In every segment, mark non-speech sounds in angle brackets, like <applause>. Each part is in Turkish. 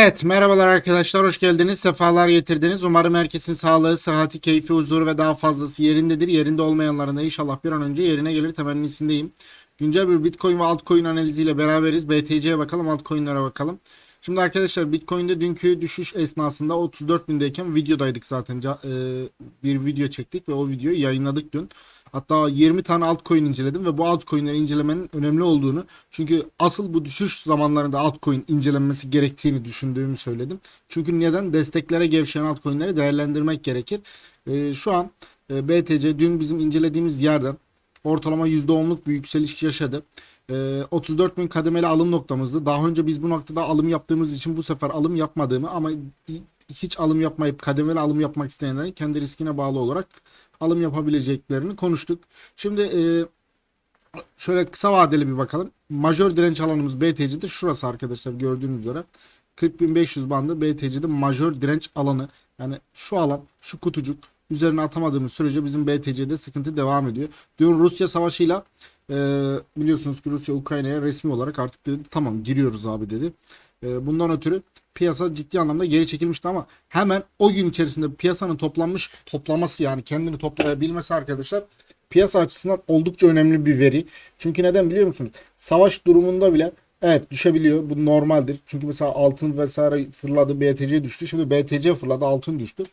Evet merhabalar arkadaşlar hoş geldiniz sefalar getirdiniz. Umarım herkesin sağlığı sıhhati keyfi huzuru ve daha fazlası yerindedir. Yerinde olmayanların da inşallah bir an önce yerine gelir temennisindeyim güncel bir bitcoin ve altcoin analiziyle beraberiz. BTC'ye bakalım altcoin'lere bakalım. Şimdi arkadaşlar bitcoin'de dünkü düşüş esnasında 34.000'deyken videodaydık zaten. E, bir video çektik ve o videoyu yayınladık dün Hatta 20 tane altcoin inceledim ve bu altcoin'leri incelemenin önemli olduğunu çünkü asıl bu düşüş zamanlarında altcoin incelenmesi gerektiğini düşündüğümü söyledim. Çünkü neden? Desteklere gevşeyen altcoin'leri değerlendirmek gerekir. Ee, şu an e, BTC dün bizim incelediğimiz yerden ortalama %10'luk bir yükseliş yaşadı. Ee, 34.000 kademeli alım noktamızdı. Daha önce biz bu noktada alım yaptığımız için bu sefer alım yapmadığımı ama hiç alım yapmayıp kademeli alım yapmak isteyenlerin kendi riskine bağlı olarak alım yapabileceklerini konuştuk. Şimdi e, şöyle kısa vadeli bir bakalım. Majör direnç alanımız BTC'de şurası arkadaşlar gördüğünüz üzere. 40.500 bandı BTC'de majör direnç alanı. Yani şu alan, şu kutucuk üzerine atamadığımız sürece bizim BTC'de sıkıntı devam ediyor. Dün Rusya savaşıyla e, biliyorsunuz ki Rusya Ukrayna'ya resmi olarak artık dedi tamam giriyoruz abi dedi. E, bundan ötürü piyasa ciddi anlamda geri çekilmişti ama hemen o gün içerisinde piyasanın toplanmış toplaması yani kendini toplayabilmesi arkadaşlar piyasa açısından oldukça önemli bir veri. Çünkü neden biliyor musunuz? Savaş durumunda bile evet düşebiliyor. Bu normaldir. Çünkü mesela altın vesaire fırladı BTC düştü. Şimdi BTC fırladı altın düştü.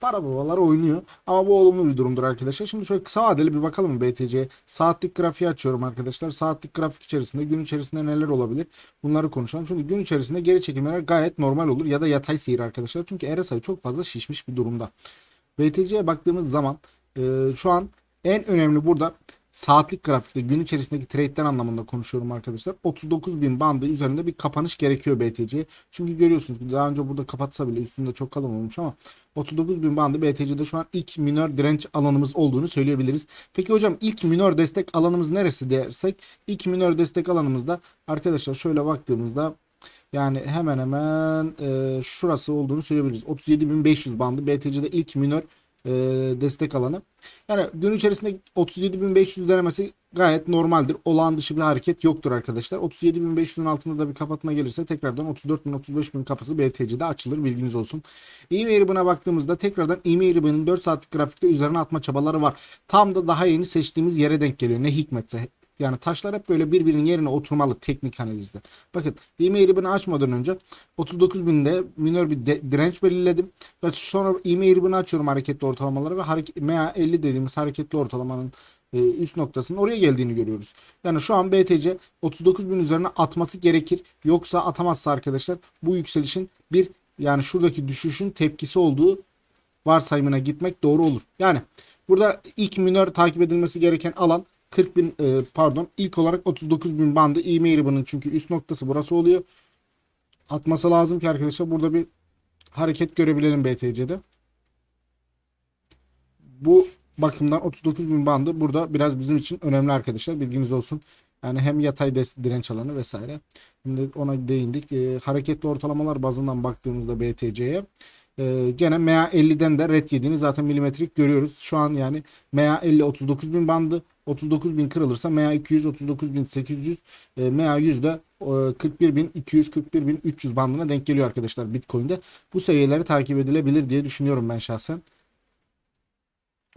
Para babalar oynuyor. Ama bu olumlu bir durumdur arkadaşlar. Şimdi şöyle kısa vadeli bir bakalım BTC'ye. Saatlik grafiği açıyorum arkadaşlar. Saatlik grafik içerisinde gün içerisinde neler olabilir? Bunları konuşalım. Şimdi gün içerisinde geri çekilmeler gayet normal olur. Ya da yatay seyir arkadaşlar. Çünkü RSI çok fazla şişmiş bir durumda. BTC'ye baktığımız zaman e, şu an en önemli burada saatlik grafikte gün içerisindeki trade'ler anlamında konuşuyorum arkadaşlar. 39 bin bandı üzerinde bir kapanış gerekiyor BTC. Çünkü görüyorsunuz daha önce burada kapatsa bile üstünde çok kalın olmuş ama 39 bin bandı BTC'de şu an ilk minör direnç alanımız olduğunu söyleyebiliriz. Peki hocam ilk minör destek alanımız neresi dersek ilk minör destek alanımızda arkadaşlar şöyle baktığımızda yani hemen hemen e, şurası olduğunu söyleyebiliriz. 37.500 bandı BTC'de ilk minör e, destek alanı. Yani gün içerisinde 37.500 denemesi gayet normaldir. Olağan dışı bir hareket yoktur arkadaşlar. 37.500'ün altında da bir kapatma gelirse tekrardan 34.000-35.000 kapısı BTC'de açılır bilginiz olsun. İğme ribbon'a baktığımızda tekrardan İğme ribbon'ın 4 saatlik grafikte üzerine atma çabaları var. Tam da daha yeni seçtiğimiz yere denk geliyor. Ne hikmetse. Yani taşlar hep böyle birbirinin yerine oturmalı teknik analizde. Bakın e-mail ribbon'ı açmadan önce 39.000'de minör bir de, direnç belirledim. Ve sonra e-mail ribbon'ı açıyorum hareketli ortalamaları ve hareket, MA50 dediğimiz hareketli ortalamanın e, üst noktasının oraya geldiğini görüyoruz. Yani şu an BTC 39.000 üzerine atması gerekir. Yoksa atamazsa arkadaşlar bu yükselişin bir yani şuradaki düşüşün tepkisi olduğu varsayımına gitmek doğru olur. Yani burada ilk minör takip edilmesi gereken alan 40 bin e, pardon ilk olarak 39 bin bandı e-mail ribbon'ın çünkü üst noktası burası oluyor. Atması lazım ki arkadaşlar burada bir hareket görebilelim BTC'de. Bu bakımdan 39 bin bandı burada biraz bizim için önemli arkadaşlar bilginiz olsun. Yani hem yatay direnç alanı vesaire. Şimdi ona değindik. E, hareketli ortalamalar bazından baktığımızda BTC'ye ee, gene MA50'den de red yediğini zaten milimetrik görüyoruz. Şu an yani MA50 39 bin bandı. 39 bin kırılırsa MA200 39 bin 800 e, MA100 de e, 41 bin 200 41 bin 300 bandına denk geliyor arkadaşlar Bitcoin'de. Bu seviyeleri takip edilebilir diye düşünüyorum ben şahsen.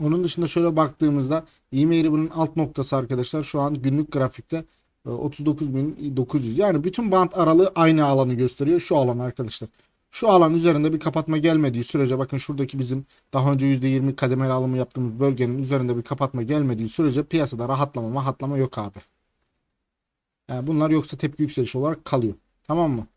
Onun dışında şöyle baktığımızda e-mail'i bunun alt noktası arkadaşlar şu an günlük grafikte 39.900 e, yani bütün band aralığı aynı alanı gösteriyor şu alan arkadaşlar. Şu alan üzerinde bir kapatma gelmediği sürece bakın şuradaki bizim daha önce %20 kademeli alımı yaptığımız bölgenin üzerinde bir kapatma gelmediği sürece piyasada rahatlama rahatlama yok abi. Yani bunlar yoksa tepki yükselişi olarak kalıyor. Tamam mı?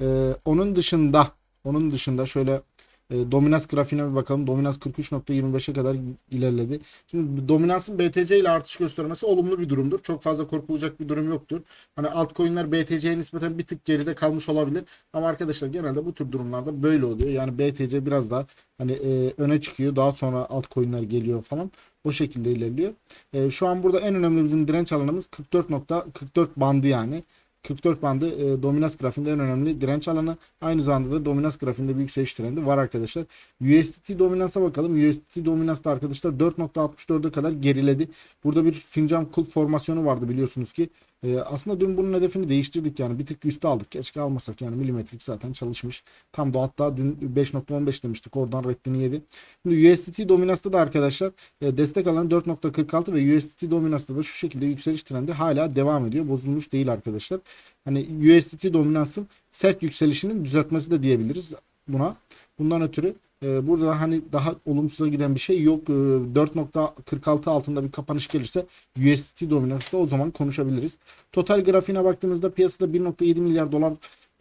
Ee, onun dışında onun dışında şöyle e, dominans grafiğine bir bakalım. Dominans 43.25'e kadar ilerledi. Şimdi dominansın BTC ile artış göstermesi olumlu bir durumdur. Çok fazla korkulacak bir durum yoktur. Hani altcoin'ler BTC'ye nispeten bir tık geride kalmış olabilir. Ama arkadaşlar genelde bu tür durumlarda böyle oluyor. Yani BTC biraz daha hani e, öne çıkıyor. Daha sonra altcoin'ler geliyor falan. O şekilde ilerliyor. E, şu an burada en önemli bizim direnç alanımız 44.44 bandı yani. 44 bandı e, dominans grafiğinde en önemli direnç alanı. Aynı zamanda da dominans grafiğinde bir yükseliş trendi var arkadaşlar. USDT dominansa bakalım. USDT dominansta arkadaşlar 4.64'e kadar geriledi. Burada bir fincan kulp formasyonu vardı biliyorsunuz ki. E, aslında dün bunun hedefini değiştirdik yani bir tık üstü aldık. Keşke almasak yani milimetrik zaten çalışmış. Tam da hatta dün 5.15 demiştik oradan reddini yedi. Şimdi USDT dominansta da arkadaşlar e, destek alanı 4.46 ve USDT dominansta da şu şekilde yükseliş trendi hala devam ediyor. Bozulmuş değil arkadaşlar. Hani USDT dominansın sert yükselişinin düzeltmesi de diyebiliriz buna. Bundan ötürü e, burada hani daha olumsuza giden bir şey yok. E, 4.46 altında bir kapanış gelirse USDT dominansı da o zaman konuşabiliriz. Total grafiğine baktığımızda piyasada 1.7 milyar dolar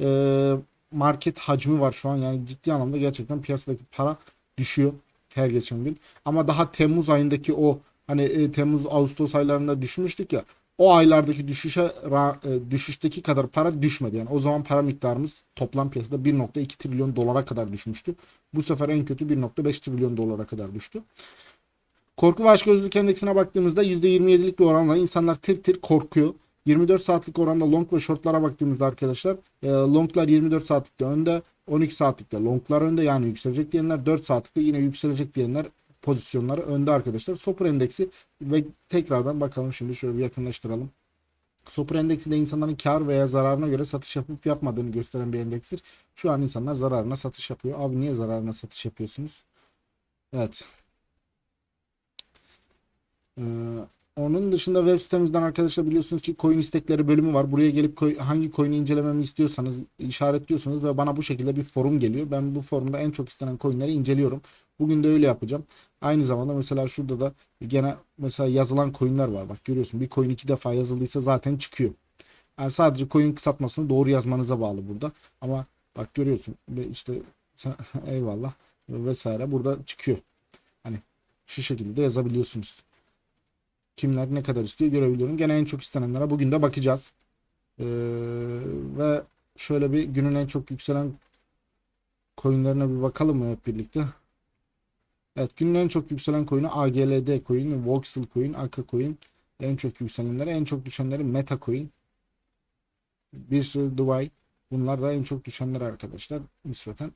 e, market hacmi var şu an. Yani ciddi anlamda gerçekten piyasadaki para düşüyor her geçen gün. Ama daha Temmuz ayındaki o hani e, Temmuz Ağustos aylarında düşmüştük ya o aylardaki düşüşe e, düşüşteki kadar para düşmedi. Yani o zaman para miktarımız toplam piyasada 1.2 trilyon dolara kadar düşmüştü. Bu sefer en kötü 1.5 trilyon dolara kadar düştü. Korku ve açgözlülük endeksine baktığımızda %27'lik bir oranla insanlar tir tir korkuyor. 24 saatlik oranda long ve shortlara baktığımızda arkadaşlar e, longlar 24 saatlikte önde 12 saatlikte longlar önde yani yükselecek diyenler 4 saatlikte yine yükselecek diyenler pozisyonları önde arkadaşlar. Sopra endeksi ve tekrardan bakalım şimdi şöyle bir yakınlaştıralım. Sopra endeksi de insanların kar veya zararına göre satış yapıp yapmadığını gösteren bir endekstir. Şu an insanlar zararına satış yapıyor. Abi niye zararına satış yapıyorsunuz? Evet. Ee, onun dışında web sitemizden arkadaşlar biliyorsunuz ki coin istekleri bölümü var. Buraya gelip hangi coin'i incelememi istiyorsanız işaretliyorsunuz ve bana bu şekilde bir forum geliyor. Ben bu forumda en çok istenen coin'leri inceliyorum. Bugün de öyle yapacağım. Aynı zamanda mesela şurada da gene mesela yazılan coin'ler var. Bak görüyorsun bir coin iki defa yazıldıysa zaten çıkıyor. Yani sadece coin kısaltmasını doğru yazmanıza bağlı burada. Ama bak görüyorsun işte <laughs> eyvallah vesaire burada çıkıyor. Hani şu şekilde de yazabiliyorsunuz. Kimler ne kadar istiyor görebiliyorum. Gene en çok istenenlere bugün de bakacağız. Ee, ve şöyle bir günün en çok yükselen coinlerine bir bakalım mı hep birlikte? Evet günün en çok yükselen coin'i AGLD coin, Voxel coin, Aka coin en çok yükselenleri, en çok düşenleri Meta coin. Bir sürü Dubai. Bunlar da en çok düşenler arkadaşlar nispeten.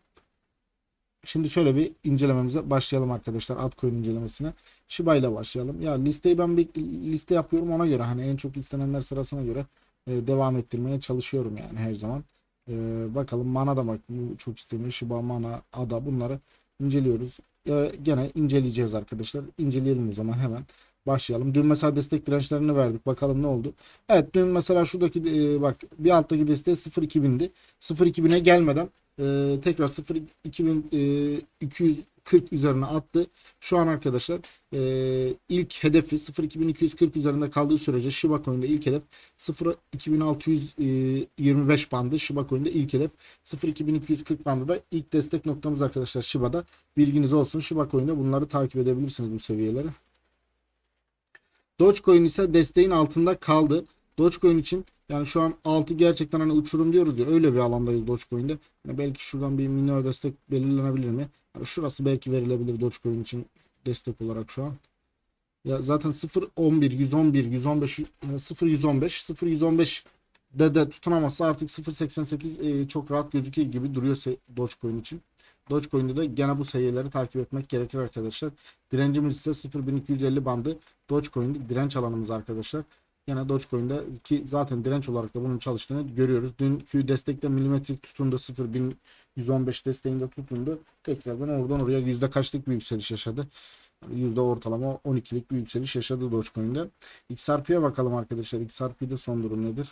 Şimdi şöyle bir incelememize başlayalım arkadaşlar. Altcoin incelemesine. Shiba ile başlayalım. Ya listeyi ben bir liste yapıyorum ona göre. Hani en çok istenenler sırasına göre e, devam ettirmeye çalışıyorum yani her zaman. E, bakalım Mana da bak çok isteniyor. Shiba, Mana, Ada bunları inceliyoruz. Ya, gene inceleyeceğiz arkadaşlar. İnceleyelim o zaman hemen. Başlayalım. Dün mesela destek dirençlerini verdik. Bakalım ne oldu. Evet dün mesela şuradaki e, bak bir alttaki desteği 0.2000'di. 0.2000'e gelmeden e, tekrar 0.2240 üzerine attı. Şu an arkadaşlar e, ilk hedefi 0.2240 üzerinde kaldığı sürece Shiba Coin'de ilk hedef 0.2625 bandı. Shiba Coin'de ilk hedef 0.2240 bandı da ilk destek noktamız arkadaşlar Shiba'da. Bilginiz olsun. Shiba Coin'de bunları takip edebilirsiniz bu seviyeleri. Dogecoin ise desteğin altında kaldı. Dogecoin için yani şu an altı gerçekten hani uçurum diyoruz ya öyle bir alandayız Dogecoin'de. Yani belki şuradan bir minor destek belirlenebilir mi? Yani şurası belki verilebilir Dogecoin için destek olarak şu an. Ya zaten 0.11, 111, 115, 0.115, 0.115 de de tutunamazsa artık 0.88 e, çok rahat gözüküyor gibi duruyor Dogecoin için. Dogecoin'de de gene bu seviyeleri takip etmek gerekir arkadaşlar. Direncimiz ise 0.1250 bandı. Dogecoin'de direnç alanımız arkadaşlar. Yine Dogecoin'de ki zaten direnç olarak da bunun çalıştığını görüyoruz. Dünkü destekte milimetrik tutundu 0.115 desteğinde tutundu. Tekrardan oradan oraya yüzde kaçlık bir yükseliş yaşadı. Yüzde ortalama 12'lik bir yükseliş yaşadı Dogecoin'de. XRP'ye bakalım arkadaşlar. XRP'de son durum nedir?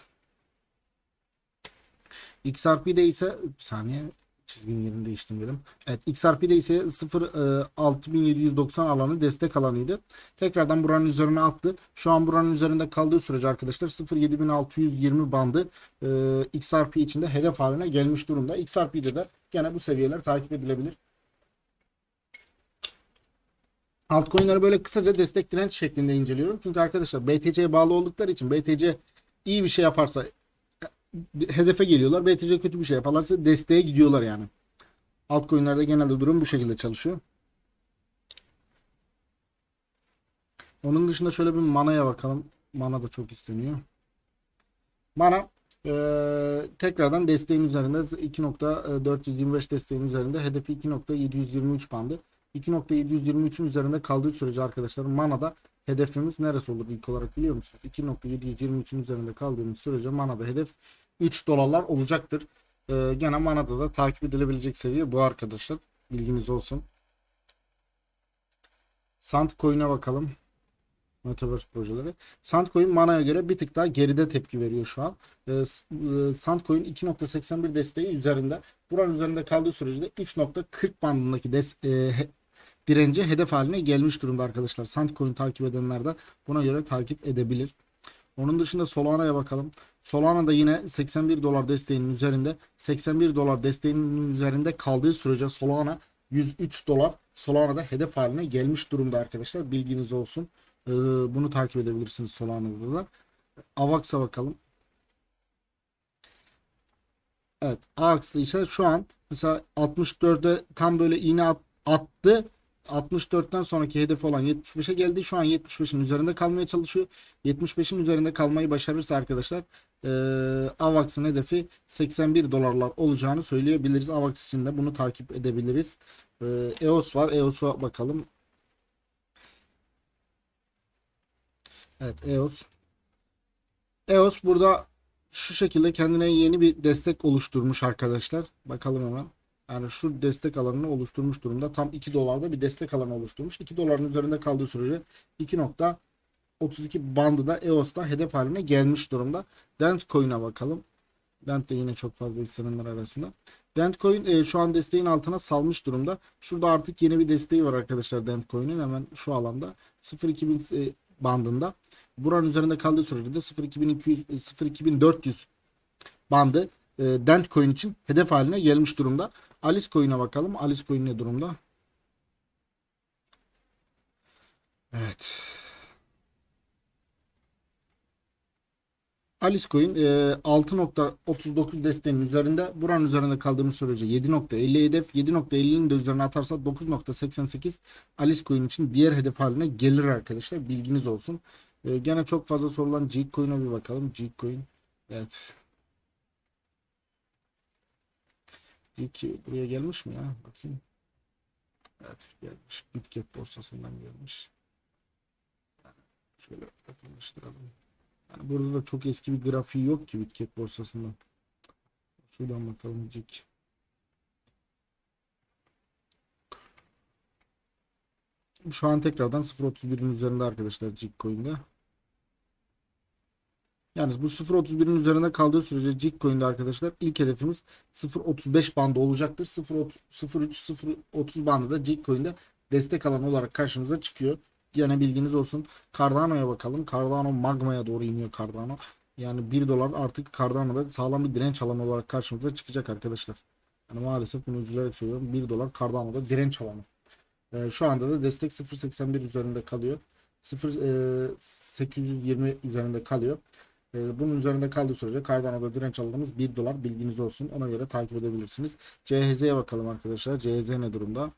XRP'de ise bir saniye çizginin yerini değiştirmeyelim. Evet XRP'de ise 0 e, 6790 alanı destek alanıydı. Tekrardan buranın üzerine attı. Şu an buranın üzerinde kaldığı sürece arkadaşlar 07620 bandı e, XRP içinde hedef haline gelmiş durumda. XRP'de de gene bu seviyeler takip edilebilir. Altcoin'leri böyle kısaca destek direnç şeklinde inceliyorum. Çünkü arkadaşlar BTC'ye bağlı oldukları için BTC iyi bir şey yaparsa hedefe geliyorlar. BTC kötü bir şey yaparlarsa desteğe gidiyorlar yani. Altcoin'lerde genelde durum bu şekilde çalışıyor. Onun dışında şöyle bir manaya bakalım. Mana da çok isteniyor. Mana eee, tekrardan desteğin üzerinde 2.425 desteğin üzerinde hedefi 2.723 bandı. 2.723'ün üzerinde kaldığı sürece arkadaşlar Mana'da hedefimiz neresi olur ilk olarak biliyor musun? 2.723'ün üzerinde kaldığımız sürece manada hedef 3 dolarlar olacaktır. Ee, gene manada da takip edilebilecek seviye bu arkadaşlar. Bilginiz olsun. Sandcoin'e bakalım. Metaverse projeleri. Sandcoin Mana'ya göre bir tık daha geride tepki veriyor şu an. Ee, e, Sandcoin 2.81 desteği üzerinde. Buranın üzerinde kaldığı sürece de 3.40 bandındaki des e, direnci hedef haline gelmiş durumda arkadaşlar. Sandcoin takip edenler de buna göre takip edebilir. Onun dışında Solana'ya bakalım. Solana da yine 81 dolar desteğinin üzerinde. 81 dolar desteğinin üzerinde kaldığı sürece Solana 103 dolar Solana'da hedef haline gelmiş durumda arkadaşlar. Bilginiz olsun. Ee, bunu takip edebilirsiniz Solana'da da. Avax'a bakalım. Evet. Avax'ta ise şu an mesela 64'e tam böyle iğne at- attı. 64'ten sonraki hedefi olan 75'e geldi. Şu an 75'in üzerinde kalmaya çalışıyor. 75'in üzerinde kalmayı başarırsa arkadaşlar eee Avax'ın hedefi 81 dolarlar olacağını söyleyebiliriz. Avax için de bunu takip edebiliriz. Eee, EOS var. EOS'a bakalım. Evet EOS. EOS burada şu şekilde kendine yeni bir destek oluşturmuş arkadaşlar. Bakalım hemen. Yani şu destek alanını oluşturmuş durumda. Tam 2 dolarda bir destek alanı oluşturmuş. 2 doların üzerinde kaldığı sürece 2.32 bandı da EOS'ta hedef haline gelmiş durumda. Dent Coin'e bakalım. Dent de yine çok fazla istenenler arasında. Dent Coin e, şu an desteğin altına salmış durumda. Şurada artık yeni bir desteği var arkadaşlar Dent Coin'in hemen şu alanda 0.2000 e, bandında. Buranın üzerinde kaldığı sürece de 0.2200 e, 0.2400 bandı e, Dent Coin için hedef haline gelmiş durumda. Alice Coin'e bakalım. Alice Coin ne durumda? Evet. Alice Coin e, 6.39 desteğinin üzerinde. Buranın üzerinde kaldığımız sürece 7.50 hedef. 7.50'nin de üzerine atarsa 9.88 Alice Coin için diğer hedef haline gelir arkadaşlar. Bilginiz olsun. E, gene çok fazla sorulan G Coin'e bir bakalım. G Coin. Evet. İlk buraya gelmiş mi ya? Bakayım. Evet gelmiş. Bitget borsasından gelmiş. Şöyle yakınlaştıralım. Yani burada da çok eski bir grafiği yok ki Bitget borsasından. Şuradan bakalım cik. Şu an tekrardan 0.31'in üzerinde arkadaşlar Cik Yani bu 0.31'in üzerinde kaldığı sürece Cik Coin'de arkadaşlar ilk hedefimiz 0.35 bandı olacaktır. 0.03 0.30 bandı da Cik Coin'de destek alanı olarak karşımıza çıkıyor. Yine bilginiz olsun. Cardano'ya bakalım. Cardano magmaya doğru iniyor Cardano. Yani 1 dolar artık Cardano'da sağlam bir direnç alanı olarak karşımıza çıkacak arkadaşlar. Yani maalesef bunu üzülerek söylüyorum. 1 dolar Cardano'da direnç alanı. Ee, şu anda da destek 0.81 üzerinde kalıyor. 0.820 üzerinde kalıyor. Ee, bunun üzerinde kaldığı sürece Cardano'da direnç alanımız 1 dolar bilginiz olsun. Ona göre takip edebilirsiniz. CHZ'ye bakalım arkadaşlar. CHZ ne durumda?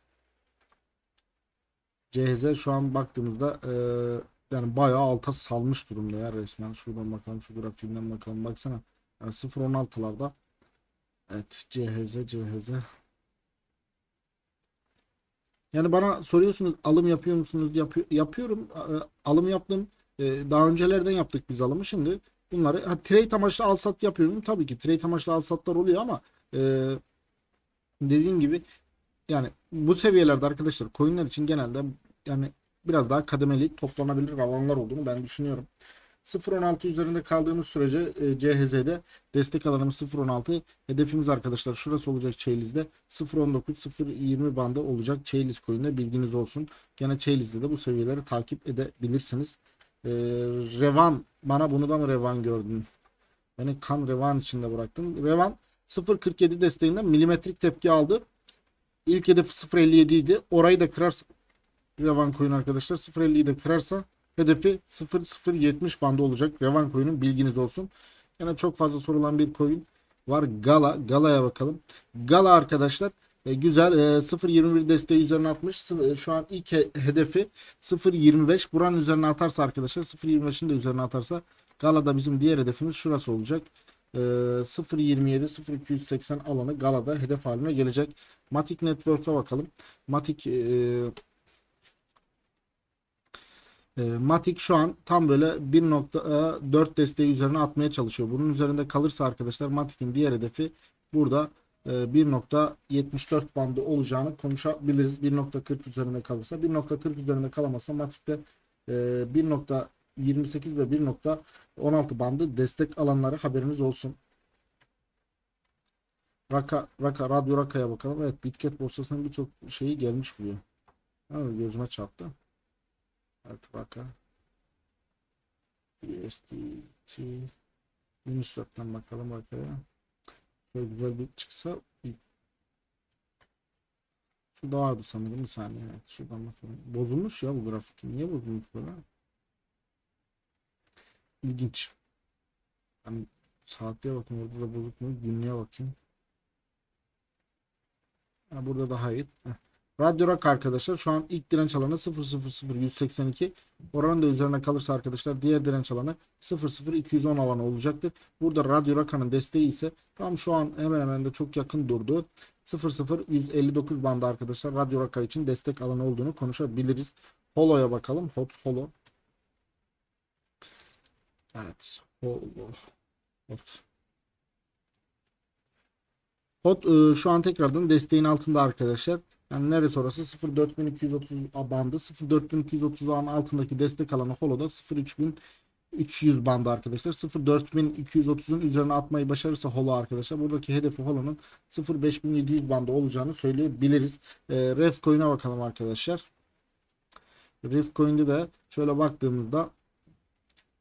CHZ şu an baktığımızda e, yani bayağı alta salmış durumda ya resmen. Şuradan bakalım şu grafiğinden bakalım. Baksana. Yani 0.16'larda. Evet CHZ CHZ. Yani bana soruyorsunuz alım yapıyor musunuz? Yapıyor, yapıyorum. E, Alım yaptım. E, Daha öncelerden yaptık biz alımı. Şimdi bunları ha, trade amaçlı al sat yapıyorum. Tabii ki trade amaçlı al satlar oluyor ama e, dediğim gibi yani bu seviyelerde arkadaşlar coinler için genelde yani biraz daha kademeli toplanabilir alanlar olduğunu ben düşünüyorum. 0.16 üzerinde kaldığımız sürece e, CHZ'de destek alanımız 0.16 hedefimiz arkadaşlar şurası olacak Chailiz'de 0.19 0.20 bandı olacak Chailiz coin'de bilginiz olsun. Gene Chailiz'de de bu seviyeleri takip edebilirsiniz. E, Revan bana bunu da mı Revan gördün? Beni kan Revan içinde bıraktın. Revan 0.47 desteğinden milimetrik tepki aldı. İlk hedef 0.57 idi. Orayı da kırarsa Revan coin arkadaşlar 0.50'yi de kırarsa hedefi 0.070 bandı olacak. Revan coin'in bilginiz olsun. Yine çok fazla sorulan bir coin var. Gala. Gala'ya bakalım. Gala arkadaşlar e, güzel. E, 0.21 desteği üzerine atmış. E, Şu an ilk he- hedefi 0.25. Buranın üzerine atarsa arkadaşlar 0.25'in de üzerine atarsa Gala'da bizim diğer hedefimiz şurası olacak. E, 0.27 0.280 alanı Gala'da hedef haline gelecek. Matic Network'a bakalım. Matic e, E, Matic şu an tam böyle 1.4 desteği üzerine atmaya çalışıyor. Bunun üzerinde kalırsa arkadaşlar Matic'in diğer hedefi burada e, 1.74 bandı olacağını konuşabiliriz. 1.40 üzerinde kalırsa. 1.40 üzerinde kalamazsa Matic'te e, 1.28 ve 1.16 bandı destek alanları haberiniz olsun. Raka, Raka, Radyo Raka'ya bakalım. Evet, Bitget borsasının birçok şeyi gelmiş buraya. Ha, gözüme çarptı. Evet, Raka. USDT. Uniswap'tan bakalım Raka'ya. Şöyle güzel bir çıksa. bir- Şurada vardı sanırım bir saniye. Evet, şuradan bakalım. Bozulmuş ya bu grafik. Niye bozulmuş böyle? İlginç. Hani saatliğe bakın orada da bozuk mu? Günlüğe bakayım. Ha, burada daha iyi. Heh. Radyo Rock arkadaşlar şu an ilk direnç alanı 0.00182. Oranın da üzerine kalırsa arkadaşlar diğer direnç alanı 0.0210 alanı olacaktır. Burada Radyo Rock'ın desteği ise tam şu an hemen hemen de çok yakın durdu. 0.0159 bandı arkadaşlar Radyo Rock için destek alanı olduğunu konuşabiliriz. Holo'ya bakalım. Hot Holo. Evet. Holo. Hot. Hot e, şu an tekrardan desteğin altında arkadaşlar. Yani neresi orası? 04230 bandı. 04230'ın altındaki destek alanı Holo'da 03300 bandı arkadaşlar. 04230'un üzerine atmayı başarırsa Holo arkadaşlar. Buradaki hedefi Holo'nun 05700 bandı olacağını söyleyebiliriz. E, Ref Coin'e bakalım arkadaşlar. Ref Coin'de de şöyle baktığımızda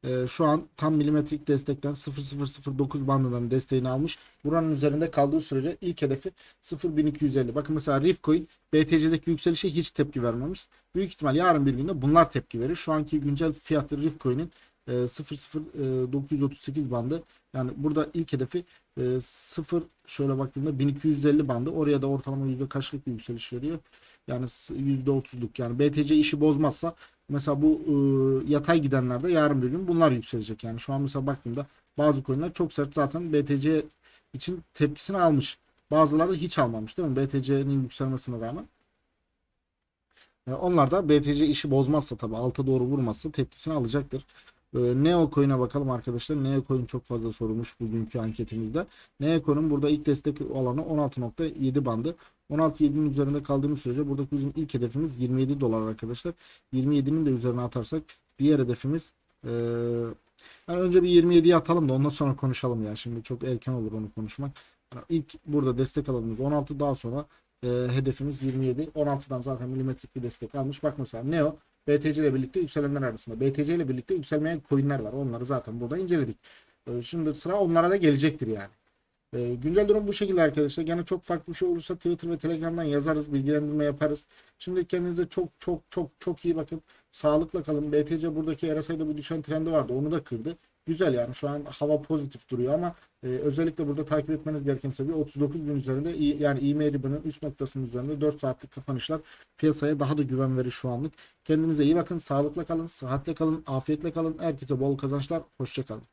ee, şu an tam milimetrik destekten 0009 bandından desteğini almış. Buranın üzerinde kaldığı sürece ilk hedefi 01250. Bakın mesela Rifcoin BTC'deki yükselişe hiç tepki vermemiş. Büyük ihtimal yarın bir günde bunlar tepki verir. Şu anki güncel fiyatı Rifcoin'in e, 00938 bandı. Yani burada ilk hedefi e, 0 şöyle baktığımda 1250 bandı. Oraya da ortalama yüzde kaçlık bir yükseliş veriyor. Yani %30'luk yani BTC işi bozmazsa mesela bu e, yatay gidenlerde yarın bir gün bunlar yükselecek. Yani şu an mesela baktığımda bazı coinler çok sert zaten BTC için tepkisini almış. Bazıları hiç almamış değil mi? BTC'nin yükselmesine rağmen. E, onlar da BTC işi bozmazsa tabi alta doğru vurmazsa tepkisini alacaktır. E, Neo Coin'e bakalım arkadaşlar. Neo Coin çok fazla sorulmuş bugünkü anketimizde. Neo Coin'in burada ilk destek alanı 16.7 bandı. 16.7'nin üzerinde kaldığımız sürece buradaki bizim ilk hedefimiz 27 dolar arkadaşlar. 27'nin de üzerine atarsak diğer hedefimiz e, yani önce bir 27'ye atalım da ondan sonra konuşalım ya. Şimdi çok erken olur onu konuşmak. Yani ilk burada destek alanımız 16 daha sonra e, hedefimiz 27. 16'dan zaten milimetrik bir destek almış. Bak mesela Neo BTC ile birlikte yükselenler arasında. BTC ile birlikte yükselmeyen coinler var. Onları zaten burada inceledik. E, şimdi sıra onlara da gelecektir yani. E, güncel durum bu şekilde arkadaşlar. Gene çok farklı bir şey olursa Twitter ve Telegram'dan yazarız. Bilgilendirme yaparız. Şimdi kendinize çok çok çok çok iyi bakın. Sağlıkla kalın. BTC buradaki RSI'de bir düşen trendi vardı. Onu da kırdı. Güzel yani şu an hava pozitif duruyor ama e, özellikle burada takip etmeniz gereken seviye 39 bin üzerinde yani IMA ribbon'ın üst noktasının üzerinde 4 saatlik kapanışlar piyasaya daha da güven verir şu anlık. Kendinize iyi bakın, sağlıkla kalın, sıhhatle kalın, afiyetle kalın. Herkese bol kazançlar, hoşça kalın.